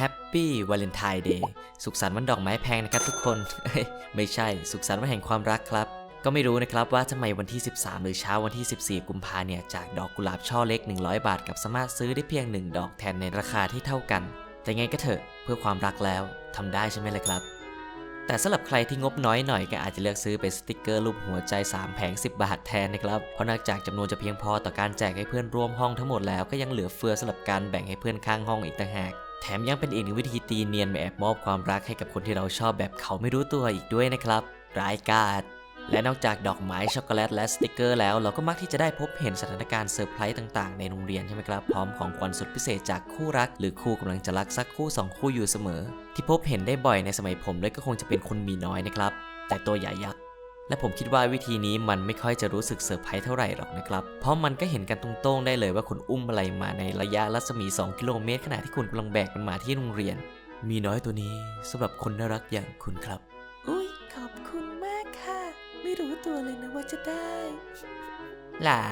Happy Valentine Day สุขสันต์วันดอกไม้แพงนะครับทุกคน ไม่ใช่ สุขสันต์วันแห่งความรักครับ ก็ไม่รู้นะครับว่าทำไมวันที่ 13 หรือเช้าวันที่ 14 กุมภาเนี่ย จากดอกกุหลาบช่อเล็ก 100 บาท กับสามารถซื้อได้เพียง 1 ดอกแทนในราคาที่เท่ากัน แต่ไงก็เถอะเพื่อความรักแล้วทำได้ใช่ไหมล่ะครับ แต่สำหรับใครที่งบน้อยหน่อยก็อาจจะเลือกซื้อเป็นสติกเกอร์รูปหัวใจ 3 แผง 10 บาทแทนนะครับ เพราะนอกจากจำนวนจะเพียงพอต่อการแจกให้เพื่อนร่วมห้องทั้งหมดแล้วก็ยังเหลือเฟือสำหรับการแบ่งให้เพื่อนข้างห้องอีกต่างหาก แถมยังเป็นอีกหนึ่งวิธีตีเนียนมาแอบมอบความรักให้กับคนที่เราชอบแบบเขาไม่รู้ตัวอีกด้วยนะครับ ร้ายกาจและนอกจากดอกไม้ช็อกโกแลตและสติกเกอร์แล้วเราก็มักที่จะได้พบเห็นสถานการณ์เซอร์ไพรส์ต่างๆในโรงเรียนใช่ไหมครับ พร้อมของขวัญสุดพิเศษจากคู่รัก หรือคู่กำลังจะรักสักคู่สองคู่อยู่เสมอ ที่พบเห็นได้บ่อยในสมัยผมเลยก็คงจะเป็นคนมีน้อยนะครับ แต่ตัวใหญ่ยักษ และผมคิดว่าวิธีนี้มันไม่ค่อยจะรู้สึกเซอร์ไพรส์เท่าไหร่หรอกนะครับ เพราะมันก็เห็นกันตรงๆได้เลยว่าคุณอุ้มอะไรมาในระยะรัศมี 2 กิโลเมตรขณะที่คุณกำลังแบกมันมาที่โรงเรียน มีน้อยตัวนี้สำหรับคนน่ารักอย่างคุณครับ อุ้ยขอบคุณมากค่ะ ไม่รู้ตัวเลยนะว่าจะได้หลา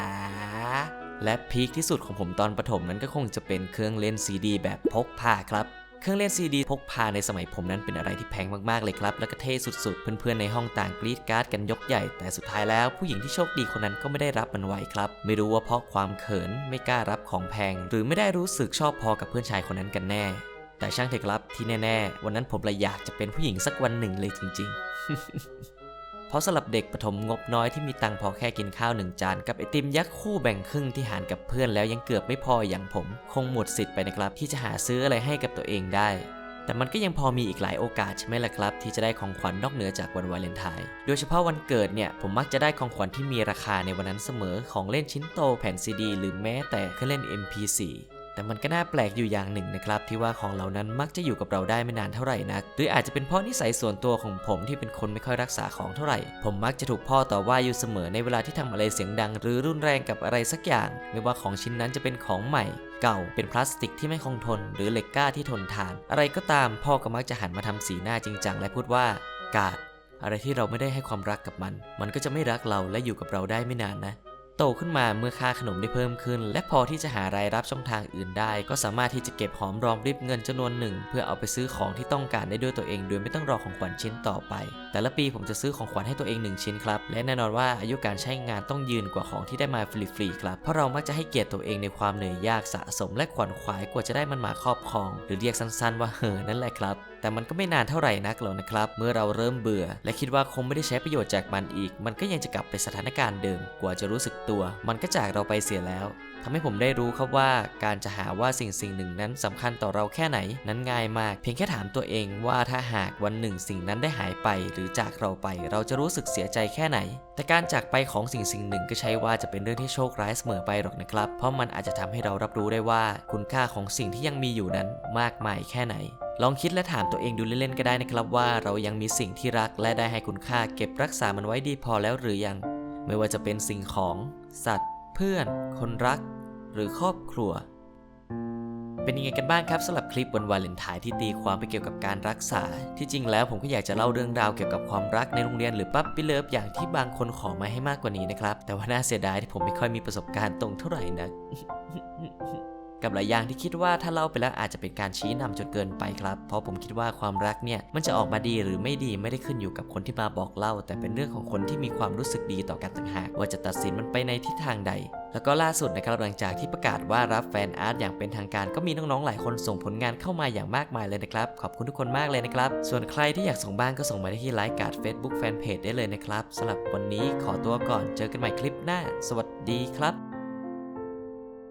และพีคที่สุดของผมตอนประถมนั้นก็คงจะเป็นเครื่องเล่นซีดี แบบพกพาครับ เครื่องเล่นซีดีพกพาในสมัยผมนั้นเป็นอะไรที่แพงมากๆเลยครับ แล้วก็เท่สุดๆ เพื่อนๆในห้องต่างกรีดการ์ดกันยกใหญ่ แต่สุดท้ายแล้วผู้หญิงที่โชคดีคนนั้นก็ไม่ได้รับมันไว้ครับ ไม่รู้ว่าเพราะความเขินไม่กล้ารับของแพง หรือไม่ได้รู้สึกชอบพอกับเพื่อนชายคนนั้นกันแน่ แต่ช่างเถอะครับที่แน่ ๆ วันนั้นผมเลยอยากจะเป็นผู้หญิงสักวันหนึ่งเลยจริง ๆ ราะสำหรับเด็กประถมงบน้อยที่มีตังพอแค่กินข้าวหนึ่งจานกับไอติมยักษ์คู่แบ่งครึ่งที่หารกับเพื่อนแล้วยังเกือบไม่พออย่างผม คงหมดสิทธิ์ไปนะครับที่จะหาซื้ออะไรให้กับตัวเองได้ แต่มันก็ยังพอมีอีกหลายโอกาสใช่ไหมล่ะครับ ที่จะได้ของขวัญนอกเหนือจากวันวาเลนไทน์โดยเฉพาะวันเกิดเนี่ยผมมักจะได้ของขวัญที่มีราคาในวันนั้นเสมอของเล่นชิ้นโตแผ่นซีดี หรือแม้แต่เครื่องเล่น MP4 แต่มันก็น่าแปลกอยู่อย่างหนึ่งนะครับ ที่ว่าของเหล่านั้นมักจะอยู่กับเราได้ไม่นานเท่าไหร่นัก หรืออาจจะเป็นเพราะนิสัยส่วนตัวของผมที่เป็นคนไม่ค่อยรักษาของเท่าไหร่ ผมมักจะถูกพ่อต่อว่าอยู่เสมอในเวลาที่ทำอะไรเสียงดัง หรือรุนแรงกับอะไรสักอย่าง ไม่ว่าของชิ้นนั้นจะเป็นของใหม่เก่าเป็นพลาสติกที่ไม่คงทน หรือเหล็กกล้าที่ทนทาน อะไรก็ตามพ่อก็มักจะหันมาทำสีหน้าจริงจังและพูดว่ากาดอะไรที่เราไม่ได้ให้ความรักกับมัน มันก็จะไม่รักเราและอยู่กับเราได้ไม่นานนะ โตขึ้นมาเมื่อค่าขนมได้เพิ่มขึ้น และพอที่จะหารายรับช่องทางอื่นได้ ก็สามารถที่จะเก็บหอมรอมริบเงินจำนวนหนึ่ง เพื่อเอาไปซื้อของที่ต้องการได้ด้วยตัวเอง โดยไม่ต้องรอของขวัญชิ้นต่อไป แต่ละปีผมจะซื้อของขวัญให้ตัวเองหนึ่งชิ้นครับ และแน่นอนว่าอายุการใช้งานต้องยืนกว่าของที่ได้มาฟรีๆครับ เพราะเรามักจะให้เกียรติตัวเองในความเหนื่อยยากสะสม และขวัญขวายกว่าจะได้มันมาครอบครอง หรือเรียกสั้นๆ ว่าเห่อนั่นแหละครับแต่มันก็ไม่นานเท่าไหร่นักหรอกนะครับ เมื่อเราเริ่มเบื่อ และคิดว่าคงไม่ได้ใช้ประโยชน์จากมันอีก มันก็ยังจะกลับไปสถานการณ์เดิม กว่าจะรู้สึกตัว มันก็จากเราไปเสียแล้วทำให้ผมได้รู้ครับว่าการจะหาว่าสิ่งสิ่งหนึ่งนั้นสำคัญต่อเราแค่ไหนนั้นง่ายมาก เพียงแค่ถามตัวเองว่าถ้าหากวันหนึ่งสิ่งนั้นได้หายไป หรือจากเราไปเราจะรู้สึกเสียใจแค่ไหน แต่การจากไปของสิ่งสิ่งหนึ่งก็ใช่ว่าจะเป็นเรื่องที่โชคร้ายเสมอไปหรอกนะครับ เพราะมันอาจจะทำให้เรารับรู้ได้ว่า คุณค่าของสิ่งที่ยังมีอยู่นั้นมากมายแค่ไหนลองคิดและถามตัวเองดูเล่นๆก็ได้นะครับว่าเรายังมีสิ่งที่รักและได้ให้คุณค่าเก็บรักษามันไว้ดีพอแล้วหรือยัง ไม่ว่าจะเป็นสิ่งของ สัตว์ เพื่อน คนรัก หรือครอบครัว เป็นยังไงกันบ้างครับสำหรับคลิปวันวาเลนไทน์ที่ตีความไปเกี่ยวกับการรักษา ที่จริงแล้วผมก็อยากจะเล่าเรื่องราวเกี่ยวกับความรักในโรงเรียนหรือปั๊บปิเลิฟอย่างที่บางคนขอมาให้มากกว่านี้นะครับ แต่ว่าน่าเสียดายที่ผมไม่ค่อยมีประสบการณ์ตรงเท่าไหร่นัก กับหลายอย่างที่คิดว่าถ้าเล่าไปแล้วอาจจะเป็นการชี้นำจนเกินไปครับ เพราะผมคิดว่าความรักเนี่ยมันจะออกมาดีหรือไม่ดีไม่ได้ขึ้นอยู่กับคนที่มาบอกเล่า แต่เป็นเรื่องของคนที่มีความรู้สึกดีต่อกันต่างหากว่าจะตัดสินมันไปในทิศทางใดแล้วก็ล่าสุดนะครับหลังจากที่ประกาศว่ารับแฟนอาร์ตอย่างเป็นทางการก็มีน้องๆหลายคนส่งผลงานเข้ามาอย่างมากมายเลยนะครับ ขอบคุณทุกคนมากเลยนะครับ ส่วนใครที่อยากส่งบ้างก็ส่งมาได้ที่ไลฟ์การ์ด Facebook Fanpage ได้เลยนะครับสำหรับวันนี้ขอตัวก่อนเจอกันใหม่คลิปหน้า สวัสดีครับ